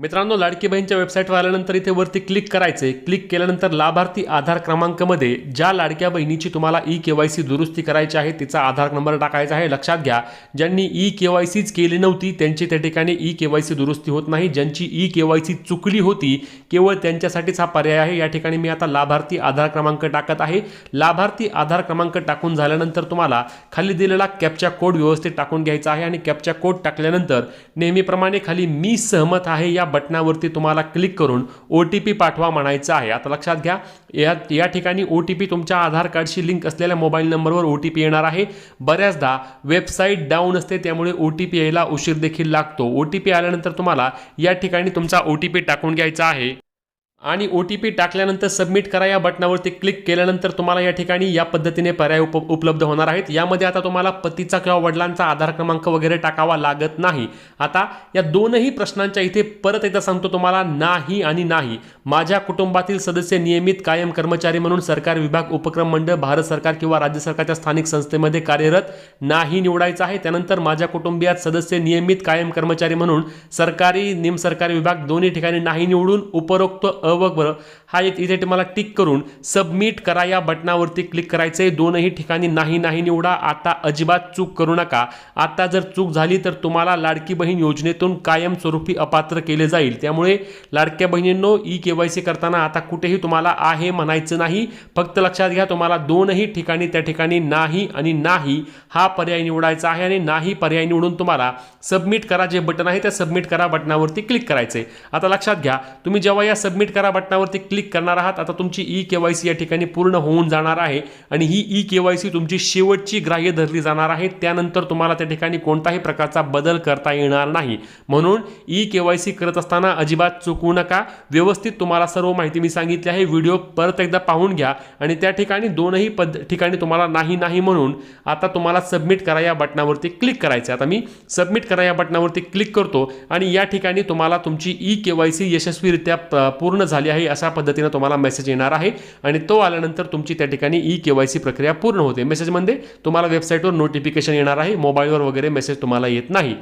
मित्रांनो लाडकी बहीणच्या वेबसाईटवर आल्यानंतर इथे वरती क्लिक करायचे. क्लिक केल्यानंतर लाभार्थी आधार क्रमांकमध्ये ज्या लाडक्या बहिणीची तुम्हाला ई के वाय सी दुरुस्ती करायची आहे तिचा आधार नंबर टाकायचा आहे. लक्षात घ्या ज्यांनी ई के वाय सीच केली नव्हती त्यांची त्या ठिकाणी ई के वाय सी दुरुस्ती होत नाही. ज्यांची ई के वाय सी चुकली होती केवळ त्यांच्यासाठीच हा पर्याय आहे. या ठिकाणी मी आता लाभार्थी आधार क्रमांक टाकत आहे. लाभार्थी आधार क्रमांक टाकून झाल्यानंतर तुम्हाला खाली दिलेला कॅपचा कोड व्यवस्थित टाकून घ्यायचा आहे आणि कॅपचा कोड टाकल्यानंतर नेहमीप्रमाणे खाली मी सहमत आहे या बटनावरती तुम्हाला क्लिक करून ओ टी पी पाठवा म्हणायचं आहे. आता लक्षात घ्या या या ठिकाणी ओ टी पी तुमच्या आधार कार्डशी लिंक असलेल्या मोबाईल नंबरवर ओ टी पी येणार आहे. बऱ्याचदा वेबसाईट डाऊन असते त्यामुळे ओ टी पी यायला उशीर देखील लागतो. ओ टी पी आल्यानंतर तुम्हाला या ठिकाणी तुमचा ओ टी पी टाकून घ्यायचा आहे. आणि ओ टी पी टाकल्यानंतर सबमिट करा या बटनावरती क्लिक केल्यानंतर तुम्हाला या ठिकाणी या पद्धतीने पर्याय उप उपलब्ध होणार आहेत. यामध्ये आता तुम्हाला पतीचा किंवा वडिलांचा आधार क्रमांक वगैरे टाकावा लागत नाही. आता या दोनही प्रश्नांच्या इथे परत एकदा सांगतो तुम्हाला नाही आणि नाही. माझ्या कुटुंबातील सदस्य नियमित कायम कर्मचारी म्हणून सरकार विभाग उपक्रम मंडळ भारत सरकार किंवा राज्य सरकारच्या स्थानिक संस्थेमध्ये कार्यरत नाही निवडायचं आहे. त्यानंतर माझ्या कुटुंबियात सदस्य नियमित कायम कर्मचारी म्हणून सरकारी निमसरकारी विभाग दोन्ही ठिकाणी नाही निवडून उपरोक्त अ व हा एक इथे तुम्हाला टिक करून सबमिट करा. या बटनावरती क्लिक करायचं आहे दोनही ठिकाणी नाही नाही निवडा. आता अजिबात चूक करू नका. आता जर चूक झाली तर तुम्हाला लाडकी बहीण योजनेतून कायमस्वरूपी अपात्र केले जाईल. त्यामुळे लाडक्या बहिणींनो ई के वाय सी करताना आता कुठेही तुम्हाला आहे म्हणायचं नाही. फक्त लक्षात घ्या तुम्हाला दोनही ठिकाणी त्या ठिकाणी नाही आणि नाही हा पर्याय निवडायचा आहे आणि नाही पर्याय निवडून तुम्हाला सबमिट करा. जे बटन आहे त्या सबमिट करा बटनावरती क्लिक करायचे आता लक्षात घ्या तुम्ही जेव्हा या सबमिट करा बटनावरती क्लिक करणार आहात. आता तुमची ई के वाय सी या ठिकाणी पूर्ण होऊन जाणार आहे आणि ही ई के वाय सी तुमची शेवटची ग्राह्य धरली जाणार आहे. त्यानंतर तुम्हाला त्या ठिकाणी कोणताही प्रकारचा बदल करता येणार नाही. म्हणून ई के वाय सी करत असताना अजिबात चुकू नका. व्यवस्थित तुम्हाला सर्व माहिती मी सांगितली आहे. व्हिडिओ परत एकदा पाहून घ्या आणि त्या ठिकाणी दोनही पद ठिकाणी तुम्हाला नाही नाही म्हणून आता तुम्हाला सबमिट करा या बटनावरती क्लिक करायचं आता मी सबमिट करा या बटनावरती क्लिक करतो आणि या ठिकाणी तुम्हाला तुमची ई के वाय सी यशस्वीरित्या पूर्ण झाली आहे अशा पद्धतीनं तुम्हाला मेसेज येणार आहे. आणि तो आल्यानंतर तुमची त्या ठिकाणी ई के वाय सी प्रक्रिया पूर्ण होते. मेसेजमध्ये म्हणजे तुम्हाला वेबसाईटवर नोटिफिकेशन येणार आहे. मोबाईलवर वगैरे मेसेज तुम्हाला येत नाही.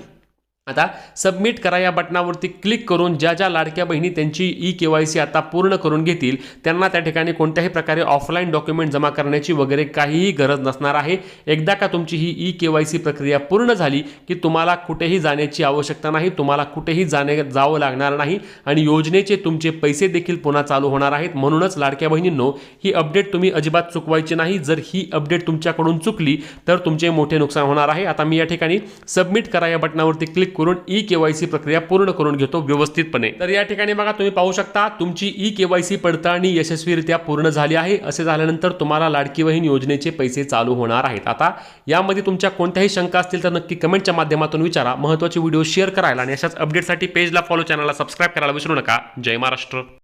आता सबमिट करा या बटनावरती क्लिक करून ज्या ज्या लाडक्या बहिणी त्यांची ई के वाय सी आता पूर्ण करून घेतील त्यांना त्या ठिकाणी कोणत्याही प्रकारे ऑफलाईन डॉक्युमेंट जमा करण्याची वगैरे काहीही गरज नसणार आहे. एकदा का तुमची ही ई के वाय सी प्रक्रिया पूर्ण झाली की तुम्हाला कुठेही जाण्याची आवश्यकता नाही तुम्हाला कुठेही जाणे जावं लागणार नाही आणि योजनेचे तुमचे पैसे देखील पुन्हा चालू होणार आहेत. म्हणूनच लाडक्या बहिणींनो ही अपडेट तुम्ही अजिबात चुकवायची नाही. जर ही अपडेट तुमच्याकडून चुकली तर तुमचे मोठे नुकसान होणार आहे. आता मी या ठिकाणी सबमिट करा या बटनावरती क्लिक करून ई केवायसी सी प्रक्रिया पूर्ण करून घेतो व्यवस्थितपणे. तर या ठिकाणी बघा तुम्ही पाहू शकता तुमची ई केवायसी पडताळणी यशस्वीरित्या पूर्ण झाली आहे. असे झाल्यानंतर तुम्हाला लाडकी बहीण योजनेचे पैसे चालू होणार आहेत. आता यामध्ये तुमच्या कोणत्याही शंका असतील तर नक्की कमेंटच्या माध्यमातून विचारा. महत्त्वाचे व्हिडिओ शेअर करायला आणि अशाच अपडेटसाठी पेजला फॉलो चॅनलला सबस्क्राईब करायला विसरू नका. जय महाराष्ट्र.